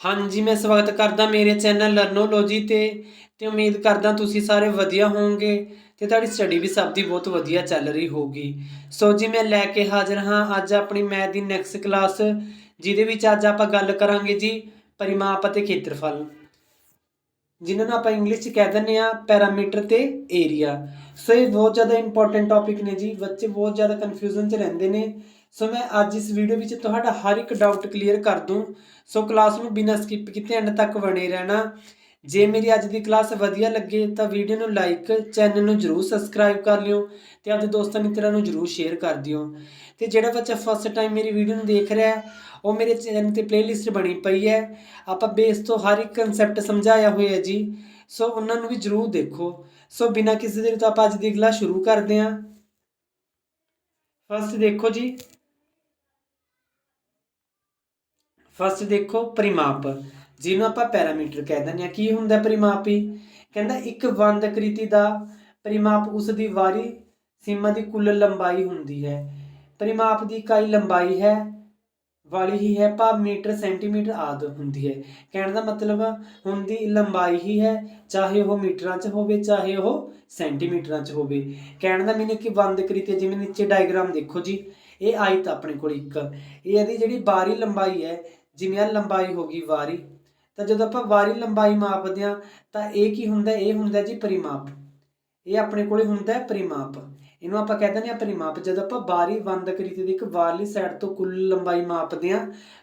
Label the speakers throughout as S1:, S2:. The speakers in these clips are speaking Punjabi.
S1: ਹਾਂਜੀ, ਮੈਂ ਸਵਾਗਤ ਕਰਦਾ ਮੇਰੇ ਚੈਨਲ ਲਰਨੋਲੋਜੀ ਤੇ ਤੇ ਉਮੀਦ ਕਰਦਾ ਤੁਸੀਂ ਸਾਰੇ ਵਧੀਆ ਹੋਵੋਗੇ ਤੇ ਤੁਹਾਡੀ ਸਟੱਡੀ ਵੀ ਸਭ ਦੀ ਬਹੁਤ ਵਧੀਆ ਚੱਲ ਰਹੀ ਹੋਊਗੀ। ਸੋ ਜੀ, ਮੈਂ ਲੈ ਕੇ ਹਾਜ਼ਰ ਹਾਂ ਅੱਜ ਆਪਣੀ ਮੈਥ ਦੀ ਨੈਕਸਟ ਕਲਾਸ ਜਿਹਦੇ ਵਿੱਚ ਅੱਜ ਆਪਾਂ ਗੱਲ ਕਰਾਂਗੇ ਜੀ ਪਰਿਮਾਪ ਅਤੇ ਖੇਤਰਫਲ। ਜਿਨ੍ਹਾਂ ਨੂੰ ਆਪਾਂ ਇੰਗਲਿਸ਼ 'ਚ ਕਹਿ ਦਿੰਦੇ ਆ ਪੈਰਾਮੀਟਰ ਤੇ ਏਰੀਆ ਸੋ ਇਹ ਬਹੁਤ ਜ਼ਿਆਦਾ ਇੰਪੋਰਟੈਂਟ ਟੌਪਿਕ ਨੇ ਜੀ, ਬੱਚੇ ਬਹੁਤ ਜ਼ਿਆਦਾ ਕਨਫਿਊਜ਼ਨ 'ਚ ਰਹਿੰਦੇ ਨੇ। ਸੋ ਮੈਂ ਅੱਜ ਇਸ ਵੀਡੀਓ ਵਿੱਚ ਤੁਹਾਡਾ ਹਰ ਇੱਕ ਡਾਊਟ ਕਲੀਅਰ ਕਰ ਦੂੰ। ਸੋ ਕਲਾਸ ਨੂੰ ਬਿਨਾਂ ਸਕਿਪ ਕੀਤੇ ਐਂਡ ਤੱਕ ਬਣੇ ਰਹਿਣਾ। ਜੇ ਮੇਰੀ ਅੱਜ ਦੀ ਕਲਾਸ ਵਧੀਆ ਲੱਗੇ ਤਾਂ ਵੀਡੀਓ ਨੂੰ ਲਾਈਕ ਚੈਨਲ ਨੂੰ ਜਰੂਰ ਸਬਸਕ੍ਰਾਈਬ ਕਰ ਲਿਓ ਤੇ ਆਪਣੇ ਦੋਸਤਾਂ ਮਿੱਤਰਾਂ ਨੂੰ ਜਰੂਰ ਸ਼ੇਅਰ ਕਰ ਦਿਓ। ਤੇ ਜਿਹੜਾ ਬੱਚਾ ਫਸਟ ਟਾਈਮ ਮੇਰੀ ਵੀਡੀਓ ਨੂੰ ਦੇਖ ਰਿਹਾ ਹੈ, ਉਹ ਮੇਰੇ ਚੈਨਲ ਤੇ ਪਲੇਲਿਸਟ ਬਣੀ ਪਈ ਹੈ। ਆਪਾਂ ਬੇਸ ਤੋਂ ਹਰ ਇੱਕ ਕਨਸੈਪਟ ਸਮਝਾਇਆ ਹੋਇਆ ਜੀ। ਸੋ ਉਹਨਾਂ ਨੂੰ ਵੀ ਜਰੂਰ ਦੇਖੋ। ਸੋ ਬਿਨਾਂ ਕਿਸੇ ਦੇਰ ਤੋਂ ਆਪਾਂ ਅੱਜ ਦੀ ਕਲਾਸ ਸ਼ੁਰੂ ਕਰਦੇ ਹਾਂ। ਫਸਟ ਦੇਖੋ ਜੀ। ਫਸਟ ਦੇਖੋ ਪਰਿਮਾਪ, ਜਿਹਨੂੰ ਆਪਾਂ ਪੈਰਾਮੀਟਰ ਕਹਿ ਦਿੰਦੇ ਆ ਕੀ ਹੁੰਦਾ ਪਰਿਮਾਪੀ? ਕਹਿੰਦਾ ਇੱਕ ਵੰਦ ਕ੍ਰਿਤੀ ਦਾ ਪਰਿਮਾਪ ਉਸ ਦੀ ਵਾਰੀ ਸੀਮਾ ਦੀ ਕੁੱਲ ਲੰਬਾਈ ਹੁੰਦੀ ਹੈ। ਪਰਿਮਾਪ ਦੀ ਇਕਾਈ ਲੰਬਾਈ ਹੈ, ਵਾਲੀ ਹੀ ਹੈ, ਭਾਵ ਮੀਟਰ, ਸੈਂਟੀਮੀਟਰ ਆਦਿ ਹੁੰਦੀ ਹੈ। ਕਹਿਣ ਦਾ ਮਤਲਬ ਹੁੰਦੀ ਲੰਬਾਈ ਹੀ ਹੈ, ਚਾਹੇ ਉਹ ਮੀਟਰਾਂ 'ਚ ਹੋਵੇ, ਚਾਹੇ ਉਹ ਸੈਂਟੀਮੀਟਰਾਂ 'ਚ ਹੋਵੇ। ਕਹਿਣ ਦਾ ਮੀਨਿੰਗ ਕਿ ਬੰਦ ਆਕ੍ਰਿਤੀ ਜਿਵੇਂ ਨੀਚੇ ਡਾਇਗਰਾਮ ਦੇਖੋ ਜੀ। ਇਹ ਆਇਤ ਆਪਣੇ ਕੋਲ ਇੱਕ। ਇਹ ਇਹਦੀ ਜਿਹੜੀ ਬਾਹਰੀ ਲੰਬਾਈ ਹੈ ਜਿਵੇਂ ਆ ਲੰਬਾਈ ਹੋ ਗਈ ਵਾਰੀ, ਤਾਂ ਜਦੋਂ ਆਪਾਂ ਵਾਰੀ ਲੰਬਾਈ ਮਾਪਦੇ ਆ ਤਾਂ ਇਹ ਕੀ ਹੁੰਦਾ, ਇਹ ਹੁੰਦਾ ਜੀ ਪਰਿਮਾਪ। ਇਹ ਆਪਣੇ ਕੋਲੇ ਹੁੰਦਾ ਪਰਿਮਾਪ। ਇਹਨੂੰ ਆਪਾਂ ਕਹਿ ਦਿੰਦੇ ਆ ਪਰਿਮਾਪ। ਜਦੋਂ ਆਪਾਂ ਬਾਹਰੀ ਬੰਦ ਆਕ੍ਰਿਤੀ ਦੀ ਇੱਕ ਬਾਹਰਲੀ ਸਾਈਡ ਤੋਂ ਕੁੱਲ ਲੰਬਾਈ ਮਾਪਦੇ ਆ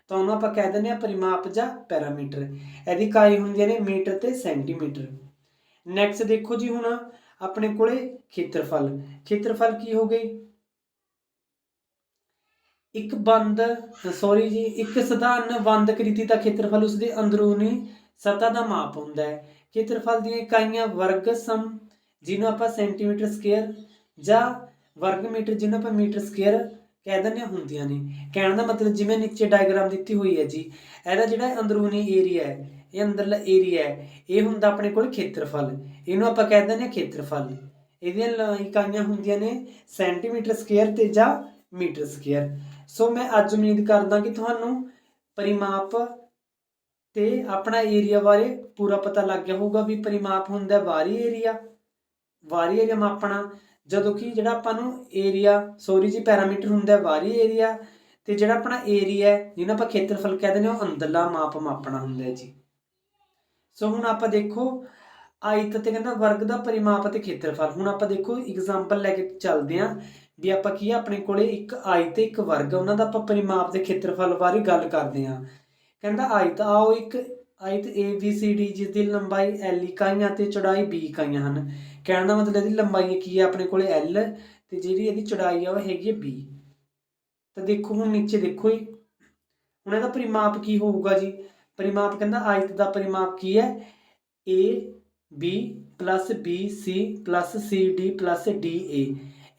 S1: ਤਾਂ ਉਹਨੂੰ ਆਪਾਂ ਕਹਿ ਦਿੰਦੇ ਆ ਪਰਿਮਾਪ ਜਾਂ ਪੈਰਾਮੀਟਰ। ਇਹਦੀ ਇਕਾਈ ਹੁੰਦੀਆਂ ਨੇ ਮੀਟਰ ਤੇ ਸੈਂਟੀਮੀਟਰ। ਨੈਕਸਟ ਦੇਖੋ ਜੀ ਹੁਣ ਆਪਣੇ ਕੋਲੇ ਖੇਤਰਫਲ। ਖੇਤਰਫਲ ਕੀ ਹੋ ਗਈ? ਇੱਕ ਬੰਦ ਸੌਰੀ ਜੀ, ਇੱਕ ਸਧਾਰਨ ਬੰਦ ਆਕ੍ਰਿਤੀ ਦਾ ਖੇਤਰਫਲ ਉਸ ਦੇ ਅੰਦਰੂਨੀ ਸਤਹ ਦਾ ਮਾਪ ਹੁੰਦਾ ਹੈ। ਖੇਤਰਫਲ ਦੀਆਂ ਇਕਾਈਆਂ ਵਰਗ ਸਮ, ਜਿਹਨੂੰ ਆਪਾਂ ਸੈਂਟੀਮੀਟਰ ਸਕੁਅਰ ਜਾਂ ਵਰਗ ਮੀਟਰ ਜਿਹਨੂੰ ਆਪਾਂ ਮੀਟਰ ਸਕੁਅਰ ਕਹਿ ਦਿੰਦੇ ਹਾਂ ਹੁੰਦੀਆਂ ਨੇ। ਕਹਿਣ ਦਾ ਮਤਲਬ ਜਿਵੇਂ ਨੀਚੇ ਡਾਇਗਰਾਮ ਦਿੱਤੀ ਹੋਈ ਹੈ ਜੀ, ਇਹਦਾ ਜਿਹੜਾ ਅੰਦਰੂਨੀ ਏਰੀਆ ਹੈ, ਇਹ ਅੰਦਰਲਾ ਏਰੀਆ ਹੈ, ਇਹ ਹੁੰਦਾ ਆਪਣੇ ਕੋਲ ਖੇਤਰਫਲ। ਇਹਨੂੰ ਆਪਾਂ ਕਹਿ ਦਿੰਦੇ ਹਾਂ ਖੇਤਰਫਲ। ਇਹਦੀਆਂ ਇਕਾਈਆਂ ਹੁੰਦੀਆਂ ਨੇ ਸੈਂਟੀਮੀਟਰ ਸਕੁਅਰ ਤੇ ਜਾਂ ਮੀਟਰ ਸਕੁਅਰ ਸੋ ਮੈਂ ਅੱਜ ਉਮੀਦ ਕਰਦਾ ਕਿ ਤੁਹਾਨੂੰ ਪਰਿਮਾਪ ਤੇ ਆਪਣਾ ਏਰੀਆ ਬਾਰੇ ਪੂਰਾ ਪਤਾ ਲੱਗ ਗਿਆ ਹੋਊਗਾ ਵੀ ਪਰਿਮਾਪ ਹੁੰਦਾ ਬਾਹਰੀ ਏਰੀਆ ਬਾਹਰੀ ਏਰੀਆ ਮਾਪਣਾ, ਜਦੋਂ ਕਿ ਜਿਹੜਾ ਆਪਾਂ ਨੂੰ ਏਰੀਆ ਸੌਰੀ ਜੀ, ਪੈਰਾਮੀਟਰ ਹੁੰਦਾ ਬਾਹਰੀ ਏਰੀਆ ਤੇ ਜਿਹੜਾ ਆਪਣਾ ਏਰੀਆ ਹੈ, ਜਿਹਨੂੰ ਆਪਾਂ ਖੇਤਰਫਲ ਕਹਿੰਦੇ ਨੇ ਉਹ ਅੰਦਰਲਾ ਮਾਪ ਮਾਪਣਾ ਹੁੰਦਾ ਹੈ ਜੀ। ਸੋ ਹੁਣ ਆਪਾਂ ਦੇਖੋ, ਆਇਤ ਤੇ ਕਹਿੰਦਾ ਵਰਗ ਦਾ ਪਰਿਮਾਪ ਤੇ ਖੇਤਰਫਲ। ਹੁਣ ਆਪਾਂ ਦੇਖੋ ਐਗਜ਼ਾਮਪਲ ਲੈ ਕੇ ਚੱਲਦੇ ਆਂ ਵੀ ਆਪਾਂ ਕੀ ਆ, ਆਪਣੇ ਕੋਲੇ ਇੱਕ ਆਇਤ ਤੇ ਇੱਕ ਵਰਗ ਉਹਨਾਂ ਦਾ ਆਪਾਂ ਪਰਿਮਾਪ ਦੇ ਖੇਤਰਫਲ ਬਾਰੇ ਗੱਲ ਕਰਦੇ ਆਂ ਕਹਿੰਦਾ ਆਇਤ ਆਓ ਇੱਕ ਆਇਤ A, B, C, D, ਜਿਸ ਦੀ ਲੰਬਾਈ L e ਇਕਾਈਆਂ ਤੇ ਚੌੜਾਈ B ਇਕਾਈਆਂ ਹਨ। ਕਹਿਣ ਦਾ ਮਤਲਬ ਇਹਦੀ ਲੰਬਾਈ ਕੀ ਹੈ ਆਪਣੇ ਕੋਲੇ L ਤੇ ਜਿਹੜੀ ਇਹਦੀ ਚੌੜਾਈ ਆ, ਉਹ ਹੈਗੀ ਹੈ B ਤਾਂ ਦੇਖੋ, ਹੁਣ ਨੀਚੇ ਦੇਖੋ ਜੀ। ਹੁਣ ਇਹਦਾ ਪਰਿਮਾਪ ਕੀ ਹੋਊਗਾ ਜੀ? ਪਰਿਮਾਪ ਕਹਿੰਦਾ ਆਇਤ ਦਾ ਪਰਿਮਾਪ ਕੀ ਹੈ? A, B B, C C, D D, A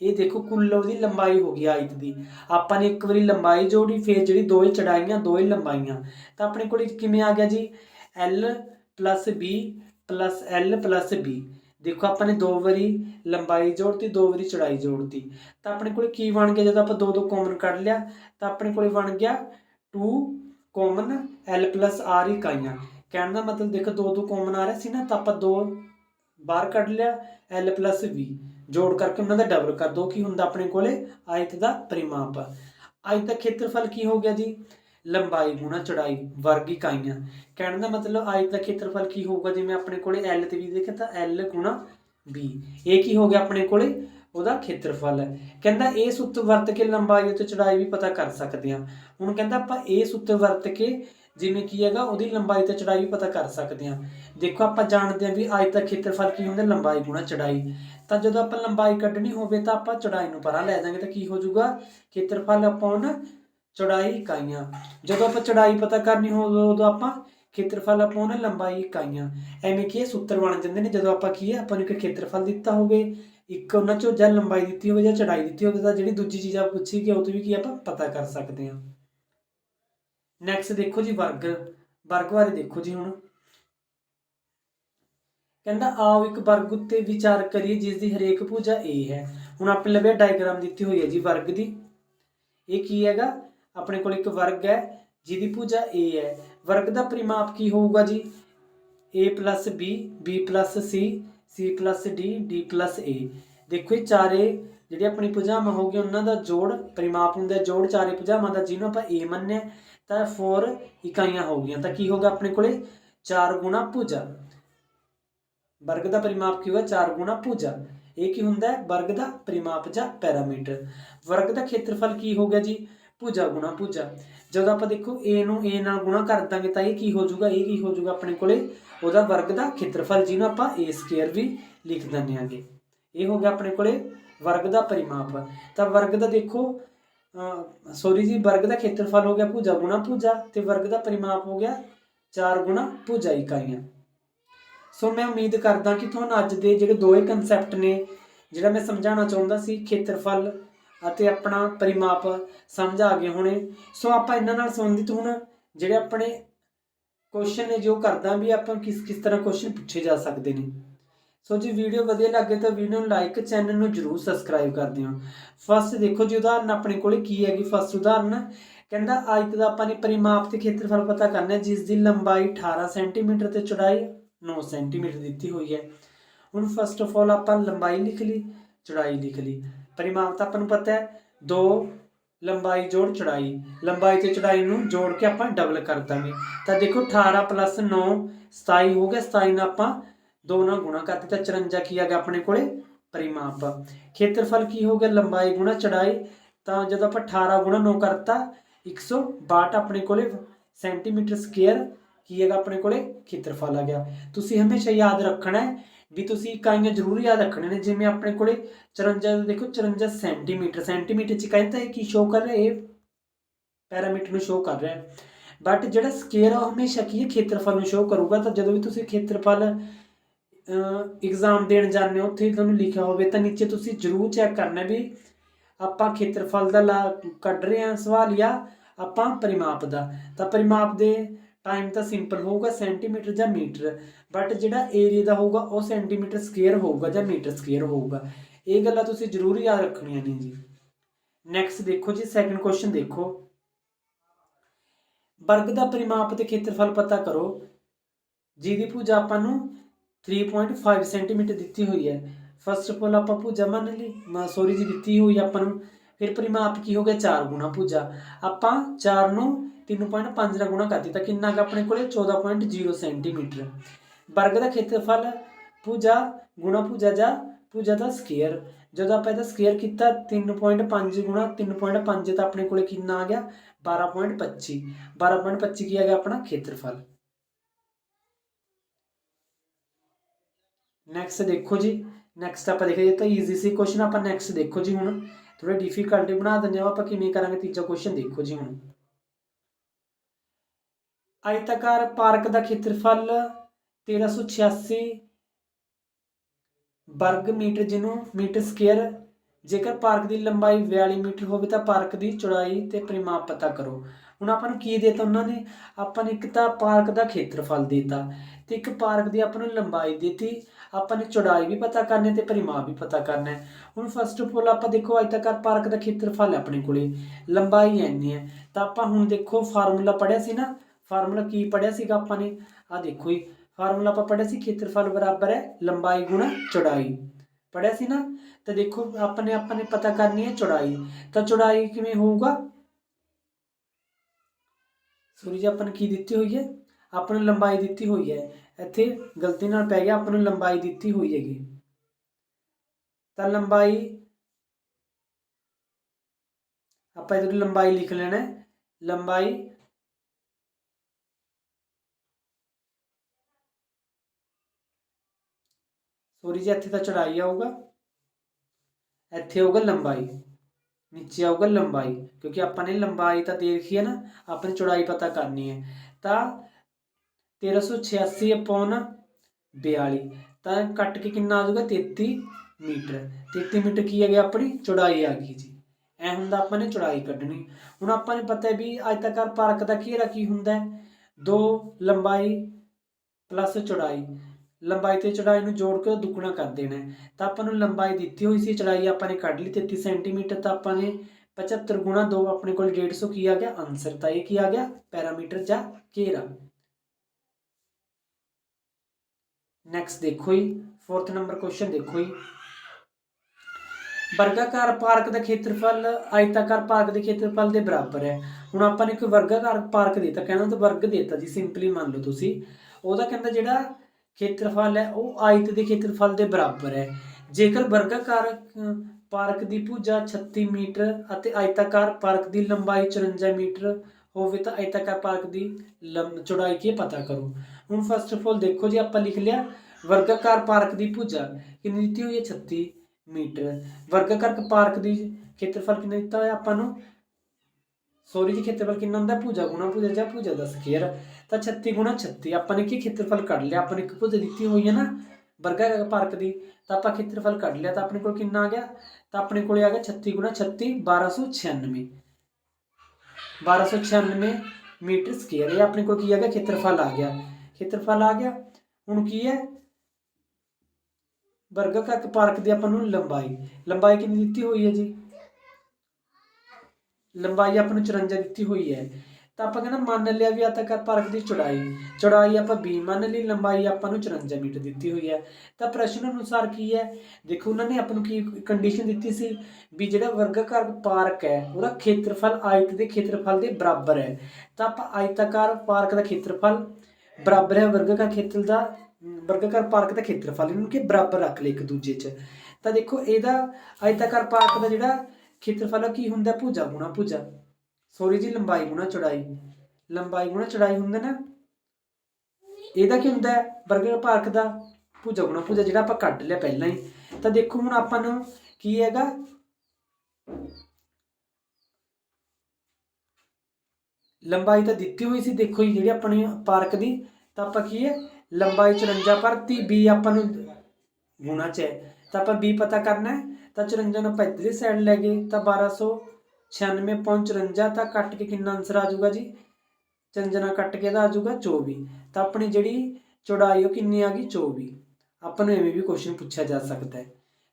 S1: ਇਹ ਦੇਖੋ ਕੁੱਲ ਉਹਦੀ ਲੰਬਾਈ ਹੋ ਗਈ ਆਇਤ ਦੀ। ਆਪਾਂ ਨੇ ਇੱਕ ਵਾਰੀ ਲੰਬਾਈ ਜੋੜੀ, ਫਿਰ ਜਿਹੜੀ ਦੋਏ ਚੜਾਈਆਂ, ਦੋਏ ਲੰਬਾਈਆਂ। ਤਾਂ ਆਪਣੇ ਕੋਲ ਕਿਵੇਂ ਆ ਗਿਆ ਜੀ? L B L B ਦੇਖੋ ਆਪਾਂ ਨੇ ਦੋ ਵਾਰੀ ਲੰਬਾਈ ਜੋੜਤੀ, ਦੋ ਵਾਰੀ ਚੜਾਈ ਜੋੜਤੀ। ਤਾਂ ਆਪਣੇ ਕੋਲ ਕੀ ਬਣ ਗਿਆ? ਜਦੋਂ ਆਪਾਂ ਦੋ ਦੋ ਕਾਮਨ ਕੱਢ ਲਿਆ, ਤਾਂ ਆਪਣੇ ਕੋਲ ਬਣ ਗਿਆ 2 ਕਾਮਨ L R ਇਕਾਈਆਂ। ਕਹਿਣ ਦਾ ਮਤਲਬ ਦੇਖੋ ਦੋ ਦੋ ਕਾਮਨ ਆ ਰਿਹਾ ਸੀ ਨਾ, ਤਾਂ ਆਪਾਂ ਦੋ ਬਾਹਰ ਕੱਢ ਲਿਆ, L V ਜੋੜ ਕਰਕੇ ਉਹਨਾਂ ਦਾ ਡਬਲ ਕਰ ਦੋ ਕੀ ਹੁੰਦਾ ਆਪਣੇ ਕੋਲੇ? ਆਇਤ ਦਾ ਪਰਿਮਾਪ। ਆਇਤ ਦਾ ਖੇਤਰਫਲ ਕੀ ਹੋ ਗਿਆ ਜੀ? ਲੰਬਾਈ, ਗੁਣਾ, ਚੌੜਾਈ, ਵਰਗ ਇਕਾਈਆਂ। ਕਹਿਣ ਦਾ ਮਤਲਬ ਆਇਤ ਦਾ ਖੇਤਰਫਲ ਕੀ ਹੋਊਗਾ? ਜਿਵੇਂ ਆਪਣੇ ਕੋਲੇ L ਤੇ ਵੀ ਦੇਖਿਆ ਤਾਂ L ਗੁਣਾ B ਇਹ ਕੀ ਹੋ ਗਿਆ ਆਪਣੇ ਕੋਲੇ? ਉਹਦਾ ਖੇਤਰਫਲ ਹੈ। ਕਹਿੰਦਾ ਇਹ ਸੂਤਰ ਵਰਤ ਕੇ ਲੰਬਾਈ ਅਤੇ ਚੌੜਾਈ ਵੀ ਪਤਾ ਕਰ ਸਕਦੇ ਹਾਂ। ਹੁਣ ਕਹਿੰਦਾ ਆਪਾਂ ਇਹ ਸੂਤਰ ਵਰਤ ਕੇ ਜਿਵੇਂ ਕੀ ਹੈਗਾ, ਉਹਦੀ ਲੰਬਾਈ ਤੇ ਚੜਾਈ ਵੀ ਪਤਾ ਕਰ ਸਕਦੇ ਹਾਂ। ਦੇਖੋ, ਆਪਾਂ ਜਾਣਦੇ ਹਾਂ ਵੀ ਆਇਤ ਦਾ ਖੇਤਰਫਲ ਕੀ ਹੁੰਦਾ, ਲੰਬਾਈ ਗੁਣਾ ਚੜਾਈ। ਤਾਂ ਜਦੋਂ ਆਪਾਂ ਲੰਬਾਈ ਕੱਢਣੀ ਹੋਵੇ ਤਾਂ ਆਪਾਂ ਚੜਾਈ ਨੂੰ ਪਰਾਂ ਲੈ ਜਾਵਾਂਗੇ ਤਾਂ ਕੀ ਹੋ ਜਾਊਗਾ? ਖੇਤਰਫਲ ਅਪੌਨ ਚੜਾਈ ਇਕਾਈਆਂ। ਜਦੋਂ ਆਪਾਂ ਚੜਾਈ ਪਤਾ ਕਰਨੀ ਹੋਵੇ, ਉਦੋਂ ਆਪਾਂ ਖੇਤਰਫਲ ਅਪੌਨ ਲੰਬਾਈ ਇਕਾਈਆਂ। ਐਵੇਂ ਕੀ ਇਹ ਸੂਤਰ ਬਣ ਜਾਂਦੇ ਨੇ, ਜਦੋਂ ਆਪਾਂ ਕੀ ਹੈ, ਆਪਾਂ ਨੂੰ ਇੱਕ ਖੇਤਰਫਲ ਦਿੱਤਾ ਹੋਵੇ, ਇੱਕ ਉਹਨਾਂ ਚੋਂ ਜਾਂ ਲੰਬਾਈ ਦਿੱਤੀ ਹੋਵੇ ਜਾਂ ਚੜਾਈ ਦਿੱਤੀ ਹੋਵੇ, ਤਾਂ ਜਿਹੜੀ ਦੂਜੀ ਚੀਜ਼ ਆ ਪੁੱਛੀ ਗਈ, ਉਹ ਤੋਂ ਵੀ ਕੀ ਆਪਾਂ ਪਤਾ ਕਰ ਸਕਦੇ ਹਾਂ। ਨੈਕਸਟ ਦੇਖੋ ਜੀ ਵਰਗ। ਵਰਗ ਬਾਰੇ ਦੇਖੋ ਜੀ ਹੁਣ। ਕਹਿੰਦਾ, ਆਓ ਇੱਕ ਵਰਗ ਉੱਤੇ ਵਿਚਾਰ ਕਰੀਏ ਜਿਸ ਦੀ ਹਰੇਕ ਭੁਜਾ a ਹੈ। ਹੁਣ ਆਪਣੇ ਲਵੇ ਡਾਇਗਰਾਮ ਦਿੱਤੀ ਹੋਈ ਹੈ ਜੀ ਵਰਗ ਦੀ। ਇਹ ਕੀ ਹੈਗਾ? ਆਪਣੇ ਕੋਲ ਇੱਕ ਵਰਗ ਹੈ, ਜਿਹਦੀ ਭੁਜਾ a ਹੈ। ਵਰਗ ਦਾ ਪਰਿਮਾਪ ਕੀ ਹੋਊਗਾ ਜੀ? A b b c c d d a ਦੇਖੋ ਇਹ ਚਾਰੇ ਜਿਹੜੇ ਆਪਣੀ ਭੁਜਾਵਾਂ ਹੋ ਗਈਆਂ, ਉਹਨਾਂ ਦਾ ਜੋੜ ਪਰਿਮਾਪ ਹੁੰਦਾ ਜੋੜ, ਚਾਰੇ ਭੁਜਾਵਾਂ ਦਾ ਜਿਹਨੂੰ ਆਪਾਂ a ਮੰਨਿਆ, ਤਾਂ 4 ਇਕਾਈਆਂ ਹੋ ਗਈਆਂ। ਤਾਂ ਕੀ ਹੋਗਾ ਆਪਣੇ ਕੋਲੇ? 4 ਗੁਣਾ ਭੁਜਾ। ਵਰਗ ਦਾ ਪਰਿਮਾਪ ਕੀ ਹੋਗਾ 4 ਗੁਣਾ ਭੁਜਾ। ਇਹ ਕੀ ਹੁੰਦਾ ਹੈ? ਵਰਗ ਦਾ ਪਰਿਮਾਪ ਜਾਂ ਪੈਰਾਮੀਟਰ। ਵਰਗ ਦਾ ਖੇਤਰਫਲ ਕੀ ਹੋ ਗਿਆ ਜੀ? ਭੁਜਾ ਗੁਣਾ ਭੁਜਾ। ਜਦੋਂ ਆਪਾਂ ਦੇਖੋ a ਨੂੰ a ਨਾਲ ਗੁਣਾ ਕਰ ਦਾਂਗੇ, ਤਾਂ ਇਹ ਕੀ ਹੋ ਜਾਊਗਾ? ਇਹ ਕੀ ਹੋ ਜਾਊਗਾ ਆਪਣੇ ਕੋਲੇ? ਉਹਦਾ ਵਰਗ ਦਾ ਖੇਤਰਫਲ ਜਿਹਨੂੰ ਆਪਾਂ a ਸਕੁਅਰ ਵੀ ਲਿਖ ਦਿੰਦੇ ਆਂਗੇ। ਇਹ ਹੋ ਗਿਆ ਆਪਣੇ ਕੋਲੇ ਵਰਗ ਦਾ ਪਰਿਮਾਪ। ਤਾਂ ਵਰਗ ਦਾ ਦੇਖੋ ਸੋਰੀ ਜੀ, ਵਰਗ ਦਾ ਖੇਤਰਫਲ ਹੋ ਗਿਆ ਭੁਜਾ ਗੁਣਾ ਭੁਜਾ ਤੇ ਵਰਗ ਦਾ ਪਰਿਮਾਪ ਹੋ ਗਿਆ 4 ਗੁਣਾ ਭੁਜਾ ਇਕਾਈਆਂ। ਸੋ ਮੈਂ ਉਮੀਦ ਕਰਦਾ ਕਿ ਤੁਹਾਨੂੰ ਅੱਜ ਦੇ ਜਿਹੜੇ ਦੋਏ ਕਨਸੈਪਟ ਨੇ, ਜਿਹੜਾ ਮੈਂ ਸਮਝਾਉਣਾ ਚਾਹੁੰਦਾ ਸੀ, ਖੇਤਰਫਲ ਅਤੇ ਆਪਣਾ ਪਰਿਮਾਪ, ਸਮਝ ਆ ਗਏ ਹੋਣੇ। ਸੋ ਆਪਾਂ ਇਹਨਾਂ ਨਾਲ ਸੰਬੰਧਿਤ ਹੁਣ ਜਿਹੜੇ ਆਪਣੇ ਕੁਐਸਚਨ ਨੇ, ਜੋ ਕਰਦਾ ਵੀ ਆਪਾਂ ਕਿਸ ਕਿਸ ਤਰ੍ਹਾਂ ਕੁਐਸਚਨ ਪੁੱਛੇ ਜਾ ਸਕਦੇ ਨੇ। ਸੋ ਜੀ ਵੀਡੀਓ ਵਧੀਆ ਲੱਗੇ ਤਾਂ ਵੀਡੀਓ ਨੂੰ ਲਾਈਕ ਚੈਨਲ ਨੂੰ ਜਰੂਰ ਸਬਸਕ੍ਰਾਈਬ ਕਰ ਦਿਓ। ਫਸਟ ਦੇਖੋ ਜੀ, ਉਦਾਹਰਨ ਆਪਣੇ ਕੋਲ ਕੀ ਹੈਗੀ? ਫਸਟ ਉਦਾਹਰਨ, ਕਹਿੰਦਾ ਆਇਤ ਦਾ ਆਪਾਂ ਨੇ ਪਰਿਮਾਪ ਤੇ ਖੇਤਰਫਲ ਪਤਾ ਕਰਨਾ ਜਿਸ ਦੀ ਲੰਬਾਈ 18 ਸੈਂਟੀਮੀਟਰ ਤੇ ਚੌੜਾਈ 9 ਸੈਂਟੀਮੀਟਰ ਦਿੱਤੀ ਹੋਈ ਹੈ। ਹੁਣ ਫਸਟ ਆਫ ਆਲ ਆਪਾਂ ਲੰਬਾਈ ਲਿਖ ਲਈ, ਚੌੜਾਈ ਲਿਖ ਲਈ। ਪਰਿਮਾਪ ਤਾਂ ਆਪਾਂ ਨੂੰ ਪਤਾ ਹੈ 2 ਲੰਬਾਈ ਜੋੜ ਚੌੜਾਈ। ਲੰਬਾਈ ਤੇ ਚੜਾਈ ਨੂੰ ਜੋੜ ਕੇ ਆਪਾਂ ਡਬਲ ਕਰ ਦਾਂਗੇ। ਤਾਂ ਦੇਖੋ 18 9 27 ਹੋ ਗਿਆ 27 ਨਾਲ ਆਪਾਂ 2 ਨਾਲ ਗੁਣਾ ਕਰ ਦਿੱਤਾ 54 ਕੀ ਆ ਗਿਆ ਆਪਣੇ ਕੋਲੇ? ਪਰਿਮਾਪ। ਖੇਤਰਫਲ ਕੀ ਹੋ ਗਿਆ? ਲੰਬਾਈ ਗੁਣਾ ਚੜਾਈ। ਤਾਂ ਜਦੋਂ ਆਪਾਂ 18 ਗੁਣਾ 9 ਕਰਤਾ 162 ਆਪਣੇ ਕੋਲੇ ਸੈਂਟੀਮੀਟਰ ਸਕੁਅਰ ਕੀ ਹੈਗਾ ਆਪਣੇ ਕੋਲੇ? ਖੇਤਰਫਲ ਆ ਗਿਆ। ਤੁਸੀਂ ਹਮੇਸ਼ਾ ਯਾਦ ਰੱਖਣਾ ਹੈ ਵੀ ਤੁਸੀਂ ਇਕਾਈਆਂ ਜ਼ਰੂਰ ਯਾਦ ਰੱਖਣੇ ਨੇ, ਜਿਵੇਂ ਆਪਣੇ ਕੋਲੇ 54 ਦੇਖੋ 54 ਸੈਂਟੀਮੀਟਰ। ਸੈਂਟੀਮੀਟਰ ਚ ਕਹਿੰਦਾ ਇਹ ਕੀ ਸ਼ੋਅ ਕਰ ਰਿਹਾ? ਇਹ ਪੈਰਾਮੀਟਰ ਨੂੰ ਸ਼ੋਅ ਕਰ ਰਿਹਾ। ਬਟ ਜਿਹੜਾ ਸਕੇਅਰ ਆ, ਉਹ ਹਮੇਸ਼ਾ ਕੀ ਹੈ? ਖੇਤਰਫਲ ਨੂੰ ਸ਼ੋਅ ਕਰੂਗਾ। ਤਾਂ ਜਦੋਂ ਵੀ ਤੁਸੀਂ ਖੇਤਰਫਲ ਐਗਜ਼ਾਮ ਦੇਣ ਜਾਂਦੇ ਹੋ, ਉੱਥੇ ਤੁਹਾਨੂੰ ਲਿਖਿਆ ਹੋਵੇ ਤਾਂ ਨੀਚੇ ਤੁਸੀਂ ਜ਼ਰੂਰ ਚੈੱਕ ਕਰਨਾ ਵੀ ਆਪਾਂ ਖੇਤਰਫਲ ਦਾ ਲਾ ਕੱਢ ਰਹੇ ਹਾਂ ਸਵਾਲ ਜਾਂ ਆਪਾਂ ਪਰਿਮਾਪ ਦਾ। ਤਾਂ ਪਰਿਮਾਪ ਦੇ ਟਾਈਮ ਤਾਂ ਸਿੰਪਲ ਹੋਊਗਾ ਸੈਂਟੀਮੀਟਰ ਜਾਂ ਮੀਟਰ ਬਟ ਜਿਹੜਾ ਏਰੀਆ ਦਾ ਹੋਊਗਾ ਉਹ ਸੈਂਟੀਮੀਟਰ ਸਕੁਅਰ ਹੋਊਗਾ ਜਾਂ ਮੀਟਰ ਸਕੁਅਰ ਹੋਊਗਾ। ਇਹ ਗੱਲਾਂ ਤੁਸੀਂ ਜ਼ਰੂਰ ਯਾਦ ਰੱਖਣੀਆਂ ਨੇ ਜੀ। ਨੈਕਸਟ ਦੇਖੋ ਜੀ ਸੈਕੰਡ ਕੁਐਸਚਨ ਦੇਖੋ। ਵਰਗ ਦਾ ਪਰਿਮਾਪ ਤੇ ਖੇਤਰਫਲ ਪਤਾ ਕਰੋ। ਜਿਹਦੀ ਭੁਜਾ ਆਪਾਂ ਨੂੰ 3.5 ਸੈਂਟੀਮੀਟਰ ਦਿੱਤੀ ਹੋਈ ਹੈ। ਫਸਟ ਆਫ ਆਲ ਆਪਾਂ ਭੁਜਾ ਮੰਨ ਲਈ ਸੋਰੀ ਜੀ, ਦਿੱਤੀ ਹੋਈ ਆਪਾਂ ਨੂੰ। ਫਿਰ ਪਰਿਮਾਪ ਕੀ ਹੋ ਗਿਆ? 4 ਗੁਣਾ ਭੁਜਾ। ਆਪਾਂ 4 ਨੂੰ 3.5 ਨਾਲ ਗੁਣਾ ਕਰ ਦਿੱਤਾ। ਕਿੰਨਾ ਕੁ ਆਪਣੇ ਕੋਲੇ? 14.0 ਸੈਂਟੀਮੀਟਰ ਵਰਗ ਦਾ ਖੇਤਰਫਲ ਭੁਜਾ, ਗੁਣਾ ਭੁਜਾ ਜਾਂ ਭੁਜਾ ਦਾ ਸਕੁਅਰ ਜਦੋਂ ਆਪਾਂ ਇਹਦਾ ਸਕੁਅਰ ਕੀਤਾ 3.5 ਗੁਣਾ 3.5 ਤਾਂ ਆਪਣੇ ਕੋਲੇ ਕਿੰਨਾ ਆ ਗਿਆ? 12.25 12.25 ਕੀ ਆ ਗਿਆ? ਆਪਣਾ ਖੇਤਰਫਲ। ਨੈਕਸਟ ਦੇਖੋ ਜੀ। ਨੈਕਸਟ ਆਪਾਂ ਦੇਖੀਏ ਤਾਂ ਈਜ਼ੀ ਸੀ ਕੁਐਸਚਨ ਆਪਾਂ ਨੈਕਸਟ ਦੇਖੋ ਜੀ ਹੁਣ। ਥੋੜਾ ਡਿਫਿਕਲਟ ਬਣਾ ਦਿੰਦੇ ਆ ਆਪਾਂ ਕਿਵੇਂ ਕਰਾਂਗੇ ਤੀਜਾ ਕੁਐਸਚਨ ਦੇਖੋ ਜੀ ਹੁਣ। ਆਇਤਾਕਾਰ ਪਾਰਕ ਦਾ ਖੇਤਰਫਲ 1386 ਵਰਗ ਮੀਟਰ ਜਿਹਨੂੰ ਮੀਟਰ ਸਕੁਅਰ, ਜੇਕਰ ਪਾਰਕ ਦੀ ਲੰਬਾਈ 42 ਮੀਟਰ ਹੋਵੇ ਤਾਂ ਪਾਰਕ ਦੀ ਚੌੜਾਈ ਤੇ ਪਰਿਮਾਪ ਪਤਾ ਕਰੋ। ਹੁਣ ਆਪਾਂ ਨੂੰ ਕੀ ਦੇਤਾ ਉਹਨਾਂ ਨੇ? ਆਪਾਂ ਨੇ ਇੱਕ ਤਾਂ ਪਾਰਕ ਦਾ ਖੇਤਰਫਲ ਦਿੱਤਾ ਤੇ ਇੱਕ ਪਾਰਕ ਦੀ ਆਪਾਂ ਨੂੰ ਲੰਬਾਈ ਦਿੱਤੀ। ਆਪਾਂ ਨੇ ਚੌੜਾਈ ਵੀ ਪਤਾ ਕਰਨੀ ਤੇ ਪਰਿਮਾਪ ਵੀ ਪਤਾ ਕਰਨਾ ਹੈ। ਹੁਣ ਫਸਟ ਆਫ ਆਲ ਆਪਾਂ ਦੇਖੋ ਆਇਤਾਕਾਰ ਪਾਰਕ ਦਾ ਖੇਤਰਫਲ ਆਪਣੇ ਕੋਲੇ, ਲੰਬਾਈ ਇੰਨੀ ਹੈ। ਤਾਂ ਆਪਾਂ ਹੁਣ ਦੇਖੋ ਫਾਰਮੂਲਾ ਪੜਿਆ ਸੀ ਨਾ, ਫਾਰਮੂਲਾ ਕੀ ਪੜਿਆ ਸੀਗਾ ਆਪਾਂ ਨੇ? ਆ ਦੇਖੋ ਜੀ, ਫਾਰਮੂਲਾ ਆਪਾਂ ਪੜਿਆ ਸੀ ਖੇਤਰਫਲ ਬਰਾਬਰ ਹੈ, ਲੰਬਾਈ ਗੁਣਾ ਚੌੜਾਈ। ਪੜਿਆ ਸੀ ਨਾ? ਤਾਂ ਦੇਖੋ ਆਪਾਂ ਨੇ ਆਪਾਂ ਨੇ ਪਤਾ ਕਰਨੀ ਹੈ ਚੌੜਾਈ। ਤਾਂ ਚੌੜਾਈ ਕਿਵੇਂ ਹੋਊਗਾ? ਸੋਰੀ ਜੀ, ਆਪਾਂ ਨੇ ਕੀ ਦਿੱਤੀ ਹੋਈ ਹੈ? ਆਪਾਂ ਨੂੰ ਲੰਬਾਈ ਦਿੱਤੀ ਹੋਈ ਹੈ। ਇੱਥੇ ਗਲਤੀ ਨਾਲ ਪੈ ਗਿਆ, ਆਪਾਂ ਨੂੰ ਲੰਬਾਈ ਦਿੱਤੀ ਹੋਈ ਹੈਗੀ। ਤਾਂ ਲੰਬਾਈ, ਆਪਾਂ ਇਹਦੀ ਲੰਬਾਈ ਲਿਖ ਲੈਣਾ ਹੈ। ਲੰਬਾਈ ਸੋਰੀ ਜੀ, ਇੱਥੇ ਤਾਂ ਚੜਾਈ ਆਊਗਾ। ਇੱਥੇ ਆਊਗਾ ਲੰਬਾਈ, ਨੀਚੇ ਆਊਗਾ ਲੰਬਾਈ, ਕਿਉਂਕਿ ਆਪਾਂ ਨੇ ਲੰਬਾਈ ਤਾਂ ਦੇਖੀ ਹੈ ਨਾ ਆਪਣੀ ਚੌੜਾਈ ਪਤਾ ਕਰਨੀ ਹੈ। ਤਾਂ 1386 ਅਪੋਨ 42 ਤਾਂ ਕੱਟ ਕੇ ਕਿੰਨਾ ਆ ਜਾਊਗਾ? 33 ਮੀਟਰ। 33 ਮੀਟਰ ਕੀ ਆ ਗਿਆ ਆਪਣੀ? ਚੌੜਾਈ ਆ ਗਈ ਜੀ। ਐ ਹੁੰਦਾ ਆਪਾਂ ਨੇ ਚੌੜਾਈ ਕੱਢਣੀ। ਹੁਣ ਆਪਾਂ ਨੂੰ ਪਤਾ ਹੈ ਵੀ ਅੱਜ ਤੱਕ ਪਾਰਕ ਦਾ ਘੇਰਾ ਕੀ ਹੁੰਦਾ ਹੈ? ਦੋ, ਲੰਬਾਈ ਪਲੱਸ ਚੌੜਾਈ। ਲੰਬਾਈ ਤੇ ਚੌੜਾਈ ਨੂੰ ਜੋੜ ਕੇ ਦੁੱਗਣਾ ਕਰ ਦੇਣਾ ਤਾਂ ਆਪਾਂ ਨੂੰ ਲੰਬਾਈ ਦਿੱਤੀ ਹੋਈ ਸੀ, ਚੜਾਈ ਆਪਾਂ ਨੇ ਕੱਢ ਲਈ 33 ਸੈਂਟੀਮੀਟਰ, ਤਾਂ ਆਪਾਂ ਨੇ 75 ਗੁਣਾ 2 ਆਪਣੇ ਕੋਲ 150 ਕੀ ਆ ਗਿਆ? ਆਨਸਰ ਤਾਂ ਇਹ ਕੀ ਆ ਗਿਆ? ਪੈਰਾਮੀਟਰ ਜਾਂ ਘੇਰਾ। ਨੈਕਸਟ ਦੇਖੋ ਜੀ ਫੋਰਥ ਨੰਬਰ ਕੁਐਸਚਨ ਦੇਖੋ ਜੀ। ਵਰਗਾਕਾਰ ਪਾਰਕ ਦਾ ਖੇਤਰਫਲ ਆਇਤਾਕਾਰ ਪਾਰਕ ਦੇ ਖੇਤਰਫਲ ਦੇ ਬਰਾਬਰ ਹੈ। ਹੁਣ ਆਪਾਂ ਨੇ ਕੋਈ ਵਰਗਾਕਾਰ ਪਾਰਕ ਦਿੱਤਾ ਕਹਿੰਦਾ ਤਾਂ ਵਰਗ ਦਿੱਤਾ ਜੀ ਸਿੰਪਲੀ ਮੰਨ ਲਓ ਤੁਸੀਂ। ਉਹਦਾ ਕਹਿੰਦਾ ਜਿਹੜਾ ਖੇਤਰਫਲ ਹੈ ਉਹ ਆਇਤ ਦੇ ਖੇਤਰਫਲ ਦੇ ਬਰਾਬਰ ਹੈ। ਜੇਕਰ ਵਰਗਾਕਾਰ ਅ, ਪਾਰਕ ਦੀ ਭੁਜਾ 36 ਮੀਟਰ ਅਤੇ ਆਇਤਾਕਾਰ ਪਾਰਕ ਦੀ ਲੰਬਾਈ 54 ਮੀਟਰ ਹੋਵੇ ਤਾਂ ਆਇਤਾਕਾਰ ਪਾਰਕ ਦੀ ਲੰਬ ਚੌੜਾਈ ਕੀ ਪਤਾ ਕਰੋ। ਹੁਣ ਫਸਟ ਆਫ ਆਲ ਦੇਖੋ ਜੀ ਆਪਾਂ ਲਿਖ ਲਿਆ, ਵਰਗਾਕਾਰ ਪਾਰਕ ਦੀ ਭੁਜਾ ਕਿੰਨੀ ਦਿੱਤੀ ਹੋਈ ਹੈ? 36 ਮੀਟਰ। ਵਰਗਾਕਾਰ ਪਾਰਕ ਦੀ ਖੇਤਰਫਲ ਕਿੰਨਾ ਦਿੱਤਾ ਹੋਇਆ ਆਪਾਂ ਨੂੰ? ਸੋਰੀ ਜੀ, ਖੇਤਰਫਲ ਕਿੰਨਾ ਹੁੰਦਾ? ਭੁਜਾ ਗੁਣਾ ਭੁਜਾ ਜਾਂ ਭੁਜਾ ਦਾ ਸਕੁਅਰ। ਤਾਂ 36 ਗੁਣਾ 36 ਆਪਾਂ ਨੇ ਕੀ ਖੇਤਰਫਲ ਕੱਢ ਲਿਆ? ਆਪਾਂ ਨੇ ਇੱਕ ਭੁਜਾ ਦਿੱਤੀ ਹੋਈ ਹੈ ਨਾ, ਵਰਗਾਕਾਰ ਪਾਰਕ ਦੀ, ਤਾਂ ਆਪਾਂ ਖੇਤਰਫਲ ਕੱਢ ਲਿਆ। ਤਾਂ ਆਪਣੇ ਕੋਲ ਕਿੰਨਾ ਆ ਗਿਆ? ਤਾਂ ਆਪਣੇ ਕੋਲ ਆ ਗਿਆ 36 ਗੁਣਾ 36 1296 1296 ਮੀਟਰ ਸਕੇਅਰ। ਇਹ ਆਪਣੇ ਕੋਲ ਕੀ ਆ ਗਿਆ? ਖੇਤਰਫਲ ਆ ਗਿਆ। ਖੇਤਰਫਲ ਆ ਗਿਆ। ਹੁਣ ਕੀ ਹੈ? ਵਰਗਾਕਾਰ ਪਾਰਕ ਦੀ ਆਪਾਂ ਨੂੰ ਲੰਬਾਈ। ਲੰਬਾਈ ਕਿੰਨੀ ਦਿੱਤੀ ਹੋਈ ਹੈ ਜੀ? ਲੰਬਾਈ ਆਪਾਂ ਨੂੰ 54 ਦਿੱਤੀ ਹੋਈ ਹੈ। ਤਾਂ ਆਪਾਂ ਕਹਿੰਦਾ ਮੰਨ ਲਿਆ ਵੀ ਆਤਾਕਾਰ ਪਾਰਕ ਦੀ ਚੌੜਾਈ। ਚੌੜਾਈ ਆਪਾਂ 20 ਮੰਨ ਲਈ, ਲੰਬਾਈ ਆਪਾਂ ਨੂੰ 54 ਮੀਟਰ ਦਿੱਤੀ ਹੋਈ ਹੈ। ਤਾਂ ਪ੍ਰਸ਼ਨ ਅਨੁਸਾਰ ਕੀ ਹੈ? ਦੇਖੋ, ਉਹਨਾਂ ਨੇ ਆਪਾਂ ਨੂੰ ਕੀ ਕੰਡੀਸ਼ਨ ਦਿੱਤੀ ਸੀ? ਵੀ ਜਿਹੜਾ ਵਰਗਾਕਾਰ ਪਾਰਕ ਹੈ, ਉਹਦਾ ਖੇਤਰਫਲ ਆਇਤ ਦੇ ਖੇਤਰਫਲ ਦੇ ਬਰਾਬਰ ਹੈ। ਤਾਂ ਆਪਾਂ ਆਇਤਾਕਾਰ ਪਾਰਕ ਦਾ ਖੇਤਰਫਲ ਬਰਾਬਰ ਹੈ ਵਰਗਾਕਾਰ ਖੇਤਰ ਦਾ ਵਰਗਾਕਾਰ ਪਾਰਕ ਦਾ ਖੇਤਰਫਲ ਇਹਨੂੰ ਕਿ ਬਰਾਬਰ ਰੱਖ ਲਏ ਇੱਕ ਦੂਜੇ 'ਚ। ਤਾਂ ਦੇਖੋ, ਇਹਦਾ ਆਇਤਾਕਾਰ ਪਾਰਕ ਦਾ ਜਿਹੜਾ ਖੇਤਰਫਲ ਕੀ ਹੁੰਦਾ? ਭੁਜਾ ਗੁਣਾ ਭੁਜਾ। ਸੋਰੀ ਜੀ, ਲੰਬਾਈ ਗੁਣਾ ਚੌੜਾਈ। ਲੰਬਾਈ ਗੁਣਾ ਚੌੜਾਈ ਹੁੰਦਾ ਨਾ। ਇਹਦਾ ਕੀ ਹੁੰਦਾ? ਹੈ ਵਰਗਾਕਾਰ ਪਾਰਕ ਦਾ, ਭੁਜਾ ਗੁਣਾ ਭੁਜਾ, ਜਿਹੜਾ ਆਪਾਂ ਕੱਢ ਲਿਆ ਪਹਿਲਾਂ ਹੀ। ਤਾਂ ਦੇਖੋ, ਹੁਣ ਆਪਾਂ ਨੂੰ ਕੀ ਹੈਗਾ? ਲੰਬਾਈ ਤਾਂ ਦਿੱਤੀ ਹੋਈ ਸੀ, ਦੇਖੋ ਜੀ, ਜਿਹੜੀ ਆਪਣੀ ਪਾਰਕ ਦੀ, ਤਾਂ ਆਪਾਂ ਕੀ ਹੈ, ਲੰਬਾਈ 54 ਪਰ 30 b ਆਪਾਂ ਨੂੰ ਗੁਣਾ ਚ ਹੈ ਤਾਂ ਆਪਾਂ b ਪਤਾ ਕਰਨਾ ਹੈ, ਤਾਂ 54 ਨੂੰ ਆਪਾਂ ਇੱਧਰਲੀ ਸਾਈਡ ਲੈ ਗਏ, ਤਾਂ 1296 ਪਹੁੰਚ 54 ਤਾਂ ਕੱਟ ਕੇ ਕਿੰਨਾ ਆਨਸਰ ਆ ਜਾਊਗਾ ਜੀ? ਚੰਜਨਾ ਕੱਟ ਕੇ ਦਾ ਆ ਜਾਊਗਾ 24 ਤਾਂ ਆਪਣੀ ਜਿਹੜੀ ਚੌੜਾਈ ਉਹ ਕਿੰਨੀ ਆ ਗਈ? 24 ਆਪਾਂ ਨੂੰ ਐਵੇਂ ਵੀ ਕੁਐਸਚਨ ਪੁੱਛਿਆ ਜਾ ਸਕਦਾ ਹੈ।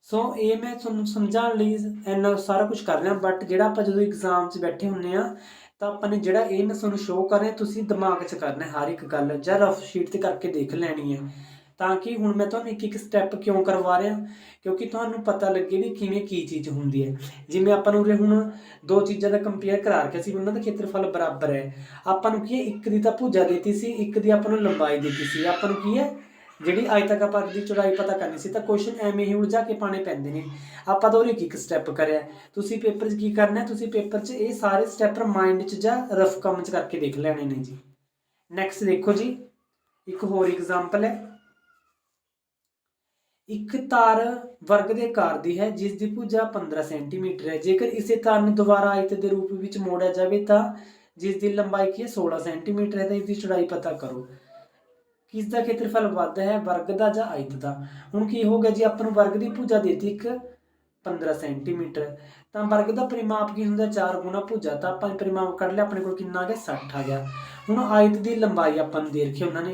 S1: ਸੋ ਇਹ ਮੈਂ ਤੁਹਾਨੂੰ ਸਮਝਾਉਣ ਲਈ ਇੰਨਾ ਸਾਰਾ ਕੁਝ ਕਰ ਰਿਹਾ ਬਟ ਜਿਹੜਾ ਆਪਾਂ ਜਦੋਂ ਐਗਜ਼ਾਮ 'ਚ ਬੈਠੇ ਹੁੰਨੇ ਆ ਤਾਂ ਆਪਾਂ ਨੇ ਜਿਹੜਾ ਇਹ ਮੈਂ ਤੁਹਾਨੂੰ ਸ਼ੋਅ ਕਰ ਰਿਹਾ ਤੁਸੀਂ ਦਿਮਾਗ 'ਚ ਕਰਨਾ ਹਰ ਇੱਕ ਗੱਲ, ਜਾਂ ਰਫ ਸ਼ੀਟ ਤੇ ਕਰਕੇ ਦੇਖ ਲੈਣੀ ਹੈ। ਤਾਂ ਕਿ ਹੁਣ ਮੈਂ ਤੁਹਾਨੂੰ ਇੱਕ ਇੱਕ ਸਟੈਪ ਕਿਉਂ ਕਰਵਾ ਰਿਹਾ, ਕਿਉਂਕਿ ਤੁਹਾਨੂੰ ਪਤਾ ਲੱਗੇ ਵੀ ਕਿਵੇਂ ਕੀ ਚੀਜ਼ ਹੁੰਦੀ ਹੈ। ਜਿਵੇਂ ਆਪਾਂ ਨੂੰ ਉਰੇ ਹੁਣ ਦੋ ਚੀਜ਼ਾਂ ਦਾ ਕੰਪੇਅਰ ਕਰਾ ਰਿਹਾ ਸੀ ਉਹਨਾਂ ਦਾ ਖੇਤਰਫਲ ਬਰਾਬਰ ਹੈ। ਆਪਾਂ ਨੂੰ ਕੀ ਹੈ, ਇੱਕ ਦੀ ਤਾਂ ਭੁਜਾ ਦਿੱਤੀ ਸੀ, ਇੱਕ ਦੀ ਆਪਾਂ ਨੂੰ ਲੰਬਾਈ ਦਿੱਤੀ ਸੀ। ਆਪਾਂ ਨੂੰ ਕੀ ਹੈ ਜਿਹੜੀ ਆਇਤਾਕਾਰ ਪਾਰਕ ਦੀ ਚੌੜਾਈ ਪਤਾ ਕਰਨੀ ਸੀ, ਤਾਂ ਕੁਐਸਚਨ ਐਵੇਂ ਹੀ ਉਲਝਾ ਕੇ ਪਾਣੇ ਪੈਂਦੇ ਨੇ। ਆਪਾਂ ਤਾਂ ਉਹਦੇ ਇੱਕ ਇੱਕ ਸਟੈਪ ਕਰਿਆ। ਤੁਸੀਂ ਪੇਪਰ 'ਚ ਕੀ ਕਰਨਾ ਤੁਸੀਂ ਪੇਪਰ 'ਚ ਇਹ ਸਾਰੇ ਸਟੈਪ ਮਾਈਂਡ 'ਚ ਜਾਂ ਰਫ ਕੰਮ 'ਚ ਕਰਕੇ ਦੇਖ ਲੈਣੇ ਨੇ ਜੀ। ਨੈਕਸਟ ਦੇਖੋ ਜੀ। ਇੱਕ ਹੋਰ ਐਗਜ਼ਾਮਪਲ ਹੈ। ਇੱਕ ਤਾਰ ਵਰਗ ਦੇ ਆਕਾਰ ਦੀ ਹੈ, ਜਿਸ ਦੀ ਭੁਜਾ 15 ਸੈਂਟੀਮੀਟਰ ਹੈ। ਜੇਕਰ ਇਸੇ ਤਾਰ ਨੂੰ ਦੁਬਾਰਾ ਆਇਤ ਦੇ ਰੂਪ ਵਿੱਚ ਮੋੜਿਆ ਜਾਵੇ ਤਾਂ ਜਿਸ ਦੀ ਲੰਬਾਈ ਕੀ ਹੈ? 16 ਸੈਂਟੀਮੀਟਰ ਹੈ, ਤਾਂ ਇਸ ਦੀ ਚੌੜਾਈ ਪਤਾ ਕਰੋ। ਕਿਸ ਦਾ ਖੇਤਰਫਲ ਵੱਧ ਹੈ, ਵਰਗ ਦਾ ਜਾਂ ਆਇਤ ਦਾ? ਹੁਣ ਕੀ ਹੋ ਗਿਆ ਜੀ, ਆਪਾਂ ਨੂੰ ਵਰਗ ਦੀ ਭੁਜਾ ਦੇਤੀ ਇੱਕ 15 ਸੈਂਟੀਮੀਟਰ। ਤਾਂ ਵਰਗ ਦਾ ਪਰਿਮਾਪ ਕੀ ਹੁੰਦਾ? 4 ਗੁਣਾ ਭੁਜਾ, ਤਾਂ ਆਪਾਂ ਪਰਿਮਾਪ ਕੱਢ ਲਿਆ, ਆਪਣੇ ਕੋਲ ਕਿੰਨਾ ਆ ਗਿਆ? 60 ਆ ਗਿਆ। ਹੁਣ ਆਇਤ ਦੀ ਲੰਬਾਈ ਆਪਾਂ ਨੂੰ ਦੇ ਰੱਖੀ ਉਹਨਾਂ ਨੇ।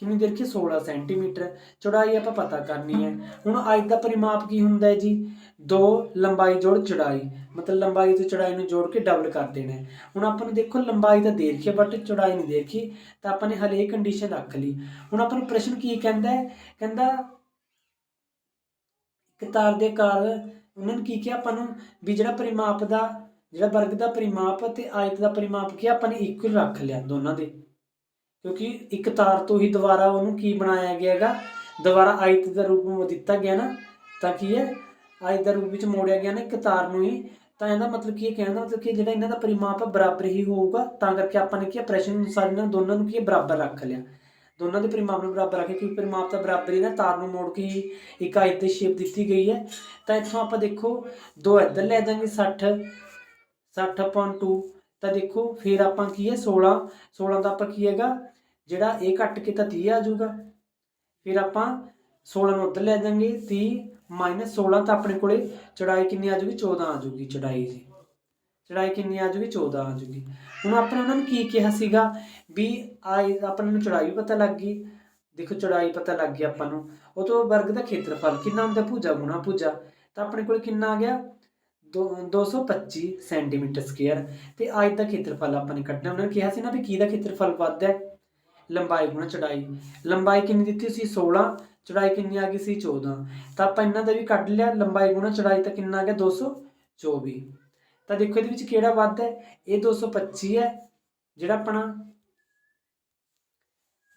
S1: ਕਿੰਨੀ ਦੇ ਰੱਖੀ? 16 ਸੈਂਟੀਮੀਟਰ। ਚੌੜਾਈ ਆਪਾਂ ਪਤਾ ਕਰਨੀ ਹੈ। ਹੁਣ ਆਇਤ ਦਾ ਪਰਿਮਾਪ ਕੀ ਹੁੰਦਾ ਹੈ ਜੀ? ਦੋ ਲੰਬਾਈ ਜੋੜ ਚੌੜਾਈ, ਮਤਲਬ ਲੰਬਾਈ ਤੇ ਚੌੜਾਈ ਨੂੰ ਜੋੜ ਕੇ ਡਬਲ ਕਰ ਦੇਣਾ ਹੈ। ਹੁਣ ਆਪਾਂ ਨੂੰ ਦੇਖੋ ਲੰਬਾਈ ਤਾਂ ਦੇ ਰੱਖੀ ਬਟ ਚੌੜਾਈ ਨਹੀਂ ਦੇਖੀ, ਤਾਂ ਆਪਾਂ ਨੇ ਹਲੇ ਇਹ ਕੰਡੀਸ਼ਨ ਰੱਖ ਲਈ। ਹੁਣ ਆਪਾਂ ਨੂੰ ਪ੍ਰਸ਼ਨ ਕੀ ਕਹਿੰਦਾ ਹੈ? ਕਹਿੰਦਾ ਇੱਕ ਤਾਰ ਦੇ ਆਕਾਰ ਉਹਨਾਂ ਨੇ ਕੀ ਕਿਹਾ ਆਪਾਂ ਨੂੰ? ਵੀ ਜਿਹੜਾ ਪਰਿਮਾਪ ਦਾ, ਜਿਹੜਾ ਵਰਗ ਦਾ ਪਰਿਮਾਪ ਤੇ ਆਇਤ ਦਾ ਪਰਿਮਾਪ ਕੀ ਆਪਾਂ ਨੇ ਇਕੁਅਲ ਰੱਖ ਲਿਆ ਦੋਨਾਂ ਦੇ। ਕਿਉਂਕਿ ਇੱਕ ਤਾਰ ਤੋਂ ਹੀ ਦੁਬਾਰਾ ਉਹਨੂੰ ਕੀ ਬਣਾਇਆ ਗਿਆ ਹੈਗਾ ਦੁਬਾਰਾ ਆਇਤ ਦਾ ਰੂਪ ਦਿੱਤਾ ਗਿਆ ਨਾ, ਤਾਂ ਕੀ ਹੈ? ਆਇਤ ਦਾ ਰੂਪ ਵਿੱਚ ਮੋੜਿਆ ਗਿਆ ਨਾ ਇੱਕ ਤਾਰ ਨੂੰ ਹੀ, ਤਾਂ ਇਹਦਾ ਮਤਲਬ ਕੀ ਹੈ ਕਹਿਣ ਦਾ ਮਤਲਬ ਕਿ ਜਿਹੜਾ ਇਹਨਾਂ ਦਾ ਪਰਿਮਾਪ ਬਰਾਬਰ ਹੀ ਹੋਊਗਾ, ਤਾਂ ਕਰਕੇ ਆਪਾਂ ਨੇ ਕੀ ਪ੍ਰੈਸ਼ਨ ਅਨੁਸਾਰ ਇਹਨਾਂ ਦੋਨਾਂ ਨੂੰ ਕੀ ਹੈ ਬਰਾਬਰ ਰੱਖ ਲਿਆ। ਦੋਨਾਂ ਦੇ ਪਰਿਮਾਪ ਨੂੰ ਬਰਾਬਰ ਰੱਖੇ ਕਿਉਂਕਿ ਪਰਿਮਾਪ ਤਾਂ ਬਰਾਬਰ ਹੀ ਨਾ, ਤਾਰ ਨੂੰ ਮੋੜ ਕੇ ਹੀ ਇੱਕ ਆਇਤ ਦੀ ਸ਼ੇਪ ਦਿੱਤੀ ਗਈ ਹੈ। ਤਾਂ ਇੱਥੋਂ ਆਪਾਂ ਦੇਖੋ, ਦੋ ਇੱਧਰ ਲੈ ਜਾਵਾਂਗੇ 60 60.2 ਤਾਂ ਦੇਖੋ ਫਿਰ ਆਪਾਂ ਕੀ ਹੈ 16 16 ਦਾ ਆਪਾਂ ਕੀ ਹੈਗਾ, ਜਿਹੜਾ ਇਹ ਕੱਟ ਕੇ ਤਾਂ 30 ਆ ਜਾਊਗਾ। ਫਿਰ ਆਪਾਂ 16 ਨੂੰ ਉੱਧਰ ਲੈ ਜਾਵਾਂਗੇ 30 16 ਤਾਂ ਆਪਣੇ ਕੋਲੇ ਚੌੜਾਈ ਕਿੰਨੀ ਆ ਜੂਗੀ? 14 ਆ ਜੂਗੀ ਚੌੜਾਈ ਜੀ ਚੌੜਾਈ ਕਿੰਨੀ ਆ ਜੂਗੀ? 14 ਆ ਜੂਗੀ। ਹੁਣ ਆਪਾਂ ਉਹਨਾਂ ਨੂੰ ਕੀ ਕਿਹਾ ਸੀਗਾ? ਵੀ ਆਈ ਆਪਾਂ ਨੂੰ ਚੌੜਾਈ ਵੀ ਪਤਾ ਲੱਗ ਗਈ। ਦੇਖੋ ਚੌੜਾਈ ਪਤਾ ਲੱਗ ਗਈ ਆਪਾਂ ਨੂੰ। ਉਹ ਤੋਂ ਵਰਗ ਦਾ ਖੇਤਰਫਲ ਕਿੰਨਾ ਹੁੰਦਾ? ਭੁਜਾ, ਗੁਣਾ, ਭੁਜਾ। ਤਾਂ ਆਪਣੇ ਕੋਲ ਕਿੰਨਾ ਆ ਗਿਆ? ਦੋ 225 ਸੈਂਟੀਮੀਟਰ ਸਕੁਅਰ। ਤੇ ਅੱਜ ਦਾ ਖੇਤਰਫਲ ਆਪਾਂ ਨੇ ਕੱਢਣਾ। ਉਹਨਾਂ ਨੇ ਕਿਹਾ ਸੀ ਨਾ ਵੀ ਕਿਹਦਾ ਖੇਤਰਫਲ ਵੱਧ ਹੈ? ਲੰਬਾਈ ਗੁਣਾ ਚੌੜਾਈ। ਲੰਬਾਈ ਕਿੰਨੀ ਦਿੱਤੀ ਸੀ? 16 ਚੌੜਾਈ ਕਿੰਨੀ ਆ ਗਈ ਸੀ? 14 ਤਾਂ ਆਪਾਂ ਇਹਨਾਂ ਦਾ ਵੀ ਕੱਢ ਲਿਆ। ਲੰਬਾਈ ਗੁਣਾ ਚੜਾਈ ਤਾਂ ਕਿੰਨਾ ਆ ਗਿਆ? 224 ਤਾਂ ਦੇਖੋ ਇਹਦੇ ਵਿੱਚ ਕਿਹੜਾ ਵੱਧ ਹੈ? ਇਹ 225 ਹੈ। ਜਿਹੜਾ ਆਪਣਾ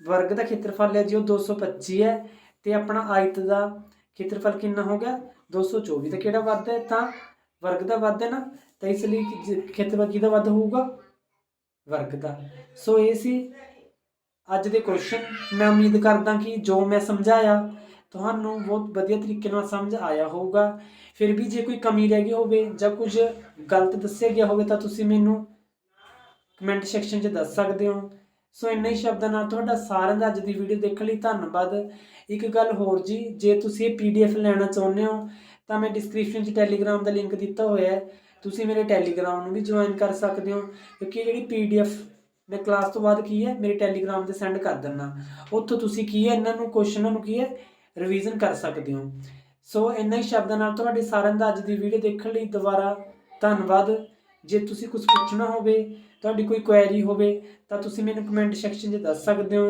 S1: ਵਰਗ ਦਾ ਖੇਤਰਫਲ ਹੈ ਜੀ, ਉਹ 225 ਹੈ। ਤੇ ਆਪਣਾ ਆਇਤ ਦਾ ਖੇਤਰਫਲ ਕਿੰਨਾ ਹੋ ਗਿਆ? 224 ਤਾਂ ਕਿਹੜਾ ਵੱਧ ਹੈ? ਤਾਂ ਵਰਗ ਦਾ ਵੱਧ ਹੈ ਨਾ। ਤਾਂ ਇਸ ਲਈ ਖੇਤਰਫਲ ਕਿਹਦਾ ਵੱਧ ਹੋਊਗਾ? ਵਰਗ ਦਾ। ਸੋ ਇਹ ਸੀ ਅੱਜ ਦੇ ਕੁਐਸਚਨ ਮੈਂ ਉਮੀਦ ਕਰਦਾ ਕਿ ਜੋ ਮੈਂ ਸਮਝਾਇਆ ਤੁਹਾਨੂੰ ਬਹੁਤ ਵਧੀਆ ਤਰੀਕੇ ਨਾਲ ਸਮਝ ਆਇਆ ਹੋਊਗਾ। ਫਿਰ ਵੀ ਜੇ ਕੋਈ ਕਮੀ ਰਹਿ ਗਈ ਹੋਵੇ ਜਾਂ ਕੁਝ ਗਲਤ ਦੱਸਿਆ ਗਿਆ ਹੋਵੇ ਤਾਂ ਤੁਸੀਂ ਮੈਨੂੰ ਕਮੈਂਟ ਸੈਕਸ਼ਨ 'ਚ ਦੱਸ ਸਕਦੇ ਹੋ। ਸੋ ਇੰਨੇ ਹੀ ਸ਼ਬਦਾਂ ਨਾਲ ਤੁਹਾਡਾ ਸਾਰਿਆਂ ਦਾ ਅੱਜ ਦੀ ਵੀਡੀਓ ਦੇਖਣ ਲਈ ਧੰਨਵਾਦ। ਇੱਕ ਗੱਲ ਹੋਰ ਜੀ, ਜੇ ਤੁਸੀਂ ਇਹ ਪੀਡੀਐਫ ਲੈਣਾ ਚਾਹੁੰਦੇ ਹੋ ਤਾਂ ਮੈਂ ਡਿਸਕ੍ਰਿਪਸ਼ਨ 'ਚ ਟੈਲੀਗ੍ਰਾਮ ਦਾ ਲਿੰਕ ਦਿੱਤਾ ਹੋਇਆ ਹੈ। ਤੁਸੀਂ ਮੇਰੇ ਟੈਲੀਗ੍ਰਾਮ ਨੂੰ ਵੀ ਜੁਆਇਨ ਕਰ ਸਕਦੇ ਹੋ ਕਿਉਂਕਿ ਇਹ ਜਿਹੜੀ ਪੀਡੀਐਫ ਮੈਂ ਕਲਾਸ ਤੋਂ ਬਾਅਦ ਕੀ ਹੈ, ਮੇਰੇ ਟੈਲੀਗ੍ਰਾਮ ਤੇ ਸੈਂਡ ਕਰ ਦਿੰਦਾ ਉੱਥੋਂ ਤੁਸੀਂ ਕੀ ਹੈ, ਇਹਨਾਂ ਨੂੰ ਕੁਐਸਚਨਾਂ ਨੂੰ ਕੀ ਹੈ ਰਿਵੀਜ਼ਨ ਕਰ ਸਕਦੇ ਹੋ। ਸੋ ਇੰਨਾ ਹੀ ਸ਼ਬਦਾਂ ਨਾਲ ਤੁਹਾਡੇ ਸਾਰਿਆਂ ਦਾ ਅੱਜ ਦੀ ਵੀਡੀਓ ਦੇਖਣ ਲਈ ਦੁਬਾਰਾ ਧੰਨਵਾਦ। ਜੇ ਤੁਸੀਂ ਕੁਝ ਪੁੱਛਣਾ ਹੋਵੇ, ਤੁਹਾਡੀ ਕੋਈ ਕੁਐਰੀ ਹੋਵੇ, ਤਾਂ ਤੁਸੀਂ ਮੈਨੂੰ ਕਮੈਂਟ ਸੈਕਸ਼ਨ 'ਚ ਦੱਸ ਸਕਦੇ ਹੋ।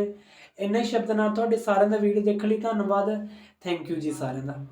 S1: ਇੰਨਾ ਹੀ ਸ਼ਬਦਾਂ ਨਾਲ ਤੁਹਾਡੇ ਸਾਰਿਆਂ ਦਾ ਵੀਡੀਓ ਦੇਖਣ ਲਈ ਧੰਨਵਾਦ। ਥੈਂਕ ਯੂ ਜੀ ਸਾਰਿਆਂ ਦਾ।